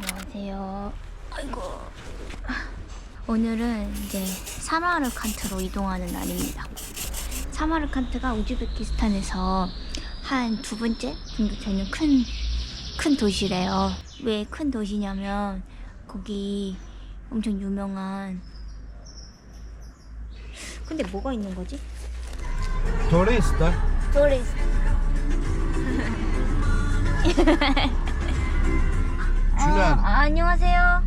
안녕하세요. 아이고. 오늘은 이제 사마르칸트로 이동하는 날입니다. 사마르칸트가 우즈베키스탄에서 한 두 번째 정도 되는 큰, 큰 도시래요. 왜 큰 도시냐면, 거기 엄청 유명한. 근데 뭐가 있는 거지? 토리스. Julian. 아, 안녕하세요.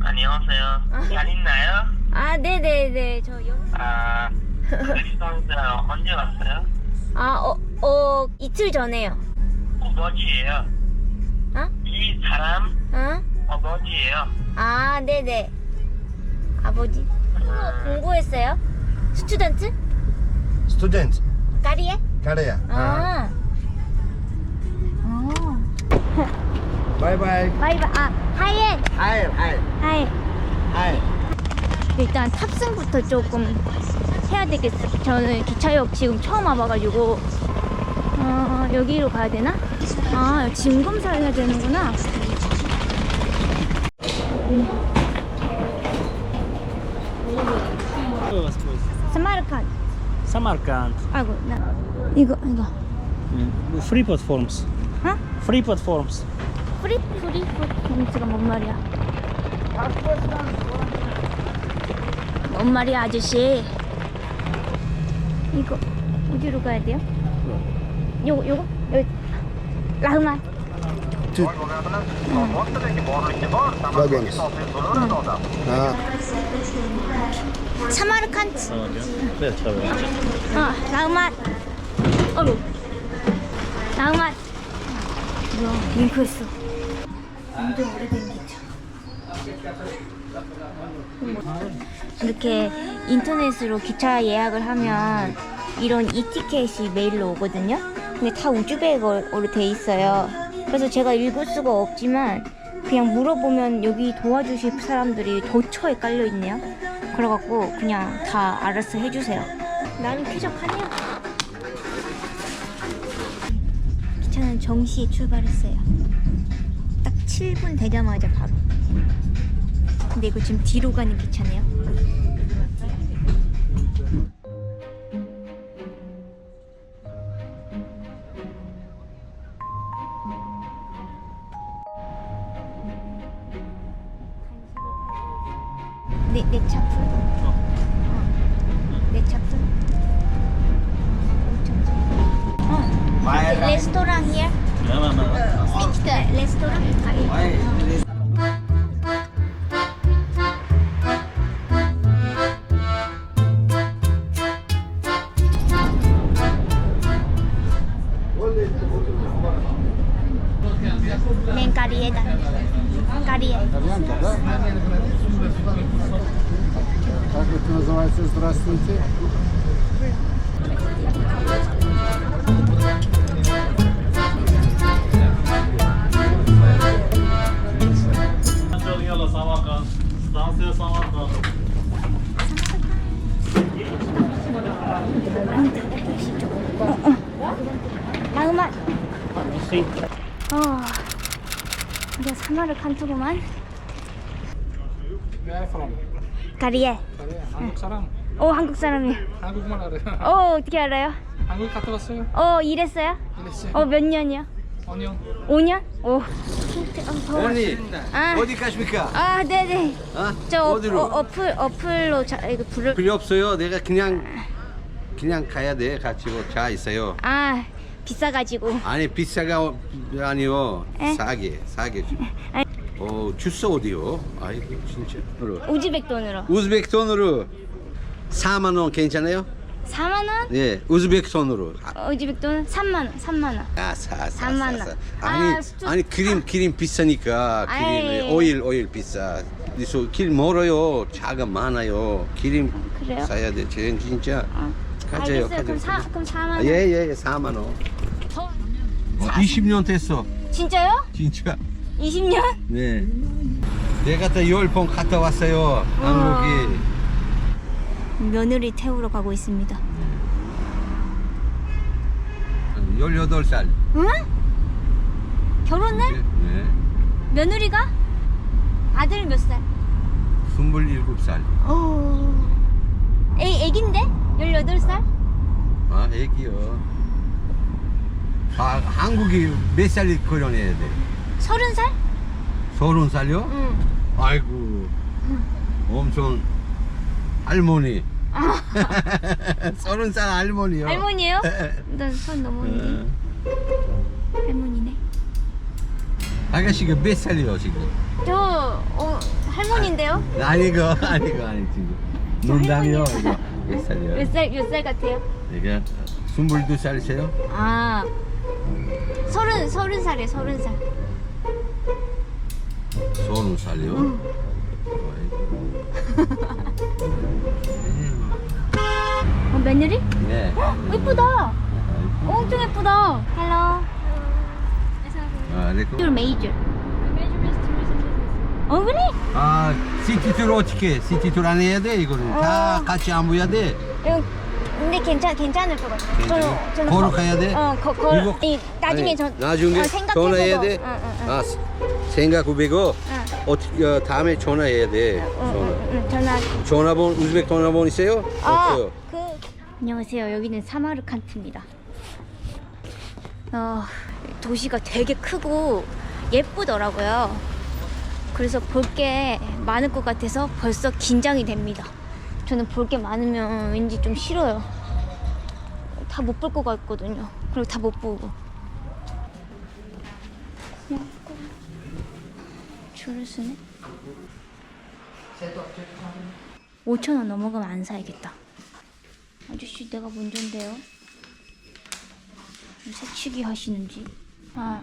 안녕하세요. 잘 있나요? 아, 네네네. 저 여... 아, 언제 왔어요? 아, 어, 어, 이틀 전에요. 어버지예요. 어? 이 사람 응? 어버지예요. 아, 네네. 아버지? 어, 공부했어요? 스튜던트? Student. 까리에? Korea. 아. 어. Bye bye. 바이바이. 아, 하이엔. Hi, hi, 하이. hi. 일단 탑승부터 조금 해야 되겠어. 저는 기차역 지금 처음 와봐가지고. 어, 여기로 가야 되나? 아, 짐 검사를 해야 되는구나. 스마르칸. Samarkand. 아이고, 나. 이거, 이거. Free platforms. 어? Free platforms. 프리 프리 프리가 뭔 말이야? 뭔 말이야 아저씨? 이거 어디로 가야 돼요? 요거 요거? 여기. 라흐만 Wagons. Ah, 사마르칸트. 아 라흐만 어우 라흐만 뭐야 링크했어 완전 오래된 기차 이렇게 인터넷으로 기차 예약을 하면 이런 이 티켓이 메일로 오거든요. 근데 다 우즈베이거로 돼 있어요. 그래서 제가 읽을 수가 없지만 그냥 물어보면 여기 도와주실 사람들이 도처에 깔려 있네요. 그래갖고 그냥 다 알아서 해주세요. 나는 쾌적하네요. 정시에 출발했어요. 딱 7분 되자마자 바로. 근데 이거 지금 뒤로 가는 기차네요. 네, 레 어. 이제 사마를 칸투구만. From? 가리에. 한국 사람. 어 한국 사람이요. 한국말 알아요. 어 어떻게 알아요? 한국 갔다 왔어요? 어 일했어요? 이랬어요. 어몇 년이요? 5년. 5년? 오. 어, 더워. 언니, 아, 어디 가십니까? 아 네네. 어? 저 어, 어디로? 어, 어플 어플로 자, 이거 부를. 필요 없어요. 내가 그냥 그냥 가야 돼. 같이 뭐차 있어요. 아 비싸가지고. 아니 비싸가 아니요. 에? 싸게, 싸게. 아니. 어, 주소 어디요? 아이고 진짜. 우즈벡 돈으로. 우즈벡 돈으로 4만 원 괜찮아요? 4만 원? 예, 우즈벡 돈으로. 아, 우즈벡 돈 3만 원. 3만 원. 아, 사, 사, 3만 사, 원. 사. 아, 아니, 스투- 아니 기름 기름 비싸니까 아이. 기름 오일 오일 비싸. 그래서 길 멀어요. 차가 많아요. 기름 그래요? 사야 돼. 진- 진짜. 어. 가져요, 알겠어요. 그럼 사 가져요. 그럼 4만 원. 예, 예, 예, 4만 원. 더 20년 됐어. 진짜요? 진짜. 20년? 네. 내가 다 열 번 갔다 왔어요. 한국이. 며느리 태우러 가고 있습니다. 18살. 응? 결혼을? 네. 며느리가? 아들 몇 살? 27살. 어. 애, 애긴데? 18살? 아, 애기요. 아, 한국이 몇 살이 결혼해야 돼? 30살? 서른 살요? 응. 아이고, 엄청 할머니. 서른 살 할머니요. 할머니예요? 나선 넘었는데. 할머니네. 아가씨가 몇 살이요 지금? 저 어, 할머니인데요? 아니고 아니고 아니 지금. 농담이요 이거 몇 살이요? 몇 살 몇 살 같아요? 내가 22살이세요? 아 서른 서른 살에 서른 살. 서른 살이요? 어, 며느리? 네. 어, 예쁘다. 엄청 예쁘다. 헬로. 아, 네. Your major. 어 그래? 아, 시티투어 어떻게? 시티투어 안 해야 돼 이거는 다 어. 같이 안 보야 돼. 응, 근데 괜찮 괜찮을 것 같아. 괜찮아? 저는 걸어 거- 가야 돼? 어, 거, 걸. 이거- 이, 나중에 아니, 저 나중에 어. 전화해야 돼. 응, 응, 응. 아, 생각 응. 어떻게 어, 다음에 전화해야 돼. 응, 전화. 응, 응, 전화. 전화번 우즈벡 전화번 있어요? 아, 없어요. 그 안녕하세요. 여기는 사마르 칸트입니다. 어, 도시가 되게 크고 예쁘더라고요. 그래서 볼 게 많을 것 같아서 벌써 긴장이 됩니다. 저는 볼 게 많으면 왠지 좀 싫어요. 다 못 볼 것 같거든요. 그리고 다 못 보고. 줄을 서네. 5천 원 넘어가면 안 사야겠다. 아저씨 내가 먼저인데요. 새치기 하시는지. 아.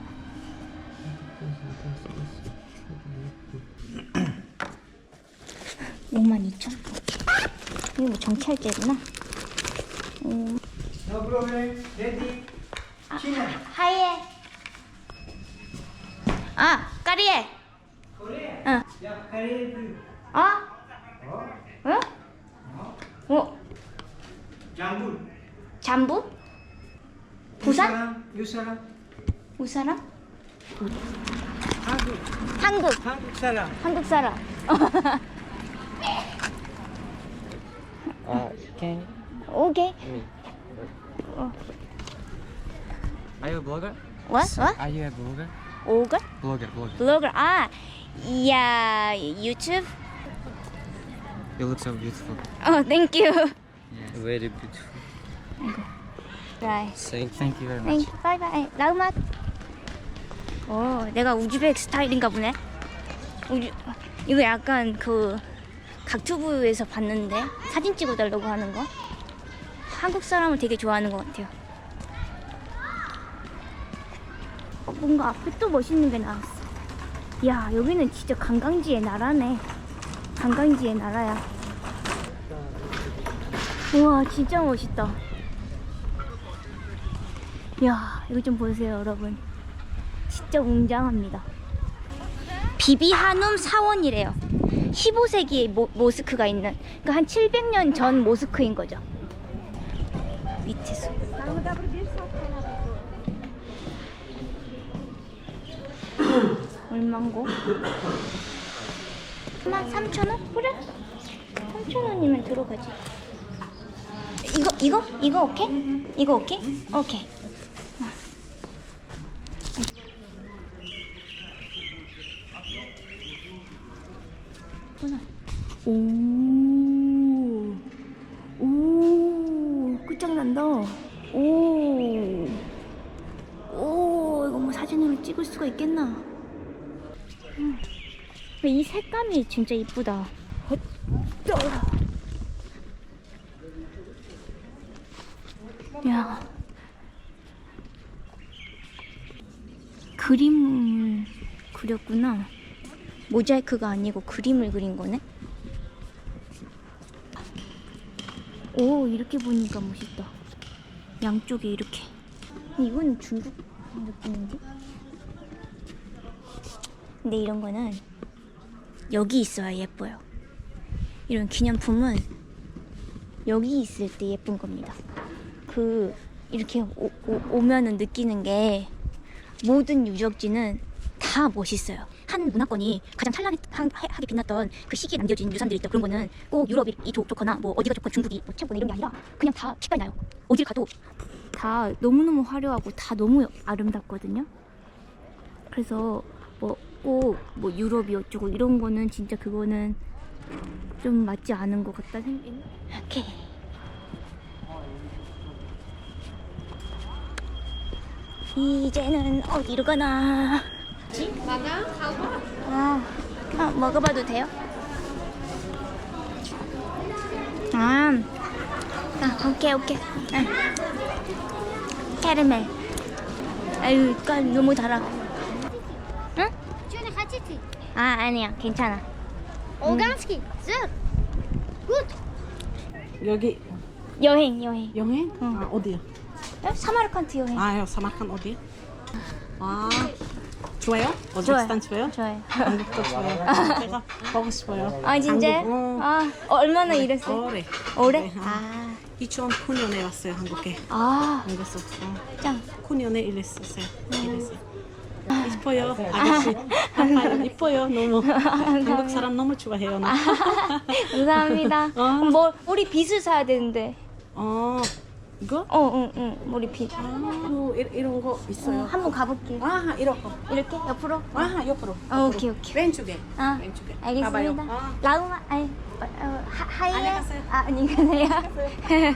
오만 2천? 이거 뭐 정찰제구나. 오. 아, 하이에. 아, 까리에. 응. 어? 어? 어? 잠부. 잠부? 부산? 요 사람. 우사람? 한국 한국. 한국 사람. 한국 사람. 아, can 오케이. are you a blogger? What? What? Are you a blogger? 오글? Blogger, blogger. 블로거. 아, 야, 유튜브? You look so beautiful. 어, 땡큐. Very beautiful. 라이. Thank, thank you very much. 땡큐. 바이바이. 라우맛. 어, 내가 우즈벡 스타일인가 보네. 우즈 이거 약간 그 각투브에서 봤는데 사진 찍어달라고 하는 거. 한국 사람을 되게 좋아하는 것 같아요. 어, 뭔가 앞에 또 멋있는 게 나왔어. 야, 여기는 진짜 관광지의 나라네. 관광지의 나라야. 우와, 진짜 멋있다. 야, 이거 좀 보세요, 여러분. 진짜 웅장합니다. 비비 한움 사원이래요. 15세기의 모, 모스크가 있는, 그러니까 한 700년 전 모스크인 거죠. 밑에서. 얼만고? 3,000원? 그래? 3,000원이면 들어가지. 이거, 이거? 이거 오케이? 이거 오케이? 오케이. 오, 오, 끝장난다. 오, 오, 이거 뭐 사진으로 찍을 수가 있겠나? 음. 이 색감이 진짜 이쁘다. 야, 그림을 그렸구나. 모자이크가 아니고 그림을 그린 거네. 오 이렇게 보니까 멋있다. 양쪽에 이렇게. 이건 중국 느낌인데? 근데 이런 거는 여기 있어야 예뻐요. 이런 기념품은 여기 있을 때 예쁜 겁니다. 그 이렇게 오, 오, 오면은 느끼는 게 모든 유적지는 다 멋있어요. 한한 문화권이 가장 찬란하게 빛났던 그 시기에 남겨진 유산들이 있다. 그런 거는 꼭 유럽이 좋, 좋거나 뭐 어디가 좋고 중국이 뭐 최고나 이런 게 아니라 그냥 다 빛깔 나요. 어딜 가도 다 너무너무 화려하고 다 너무 아름답거든요. 그래서 뭐 꼭뭐 유럽이 어쩌고 이런 거는 진짜 그거는 좀 맞지 않은 것 같다 생각이. 오케이. 이제는 어디로 가나? 아, 아 먹어봐도 돼요? 아, 아 오케이 오케이. 아. 캐러멜. 아유, 깐 너무 달아. 응? 아 아니야, 괜찮아. Organski. Zo. Goed. 여기 여행 여행. 여행? 응. 아 어디야? 어? 사마르칸트 여행. 아 사마칸 어디야? 아 좋아요? 어즈베키스탄 좋아요? 좋아요. 한국도 좋아요. 제가 보고 싶어요. 아 진짜요? 한국, 어. 아 얼마나 일했어요? 오래. 네, 아, 2009년에 왔어요 한국에. 아, 한국에서 어, 짱. 9년에 일했었어요. 일했어요. 이뻐요 아가씨. 아빠요 이뻐요 너무. 한국 사람 너무 좋아해요. 나. 감사합니다. 어. 뭐 우리 빗을 사야 되는데. 어 이거? 어, 응, 응. 머리 빗. 아 뭐, 이- 이런 거 어, 있어요. 한번 가볼게요. 아 이런 거. 이렇게 옆으로. 아 옆으로. 어, 오케이, 오케이. 왼쪽에. 아, 왼쪽에. 알겠습니다. 봐봐요. 아. 라우마, 아니, 어, 어, 하, 하이에. 안녕히 가세요. 아, 안녕히 가세요.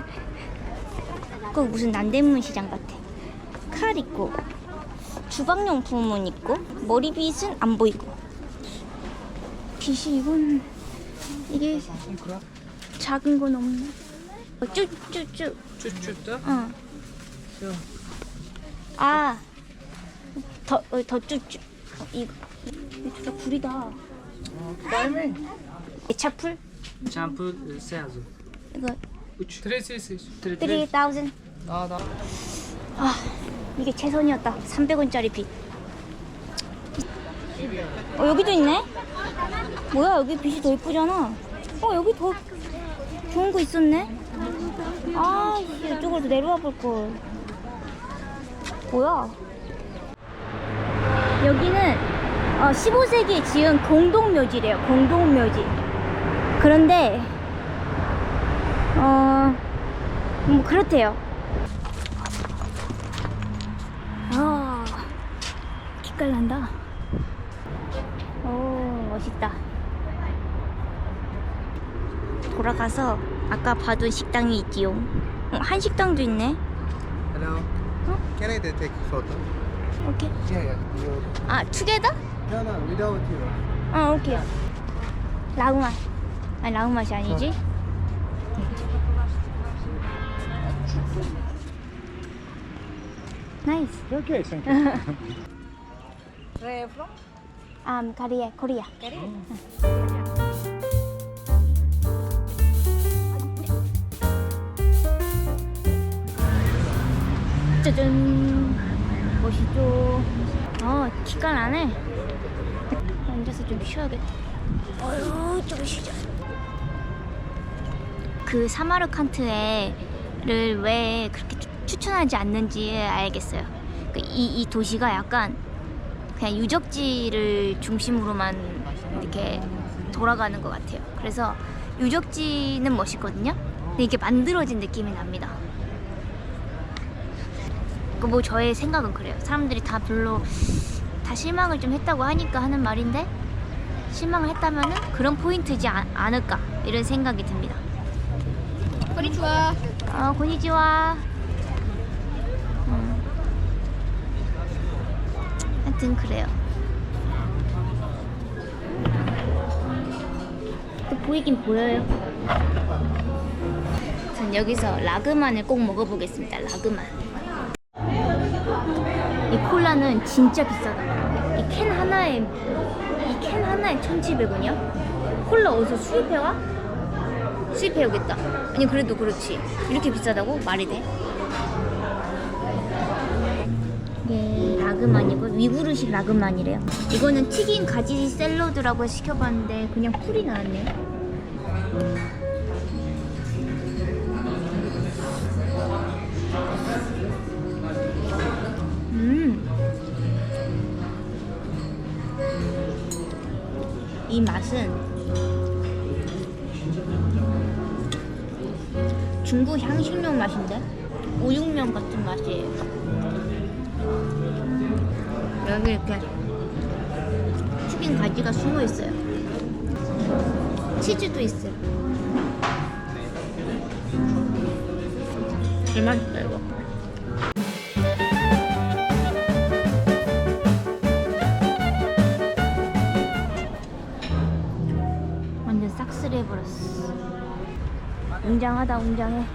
꼭 무슨 남대문 시장 같아. 칼 있고, 주방용품은 있고, 머리빗은 안 보이고. 빗이 이건 이게 작은 건 없네. 어, 쭈쭈쭈. 쭈쭈쭈? 응. 아. 더, 어, 더 쭈쭈. 어, 이거. 이거 진짜 구리다. 다음에 애차풀? 샴푸 세아주. 이거. 드레스 있어. 3,000. 나 나. 아, 이게 최선이었다. 300원짜리 빗. 어, 여기도 있네? 뭐야, 여기 빛이 더 예쁘잖아. 어, 여기 더 좋은 거 있었네? 아, 씨, 이쪽으로 내려와 볼걸. 뭐야? 여기는 어, 15세기에 지은 공동묘지래요, 공동묘지. 그런데, 어, 뭐, 그렇대요. 아, 기깔 난다. 오, 멋있다. 돌아가서 아까 봐둔 식당이 있지요. 어, 한식당도 있네. Hello. Can I take a photo? 오케이. Yeah, yeah. 아, 투게더? No, no, without you. 아, 오케이. 라우맛. 아니, 라우맛이 아니지? 나이스. Okay, thank you. 아, 코리아, 코리아. 짜잔. 멋있죠. 어, 기깔 나네. 앉아서 좀 쉬어야겠다. 어휴, 좀 쉬자. 그 사마르칸트에를 왜 그렇게 추- 추천하지 않는지 알겠어요. 그 이, 이 도시가 약간 그냥 유적지를 중심으로만 이렇게 돌아가는 것 같아요. 그래서 유적지는 멋있거든요. 근데 이게 만들어진 느낌이 납니다. 그 뭐 저의 생각은 그래요. 사람들이 다 별로 다 실망을 좀 했다고 하니까 하는 말인데 실망을 했다면은 그런 포인트지 않, 않을까 이런 생각이 듭니다. Konnichiwa. 어, 고니지와. 음. 하여튼 그래요. 또 보이긴 보여요. 전 여기서 라그만을 꼭 먹어보겠습니다. 라그만. 이 콜라는 진짜 비싸다. 이 캔 하나에 이 캔 하나에 1,700원이야? 콜라 어디서 수입해와? 수입해오겠다. 아니 그래도 그렇지. 이렇게 비싸다고 말이 돼? 이게 라그만이고 위구르식 라그만이래요. 이거는 튀긴 가지 샐러드라고 시켜봤는데 그냥 풀이 나왔네요. 이 맛은 중국 향신료 맛인데 우육면 같은 맛이에요. 여기 이렇게 튀긴 가지가 숨어 있어요. 치즈도 있어요. 제일 맛있다 이거. 웅장하다 웅장해.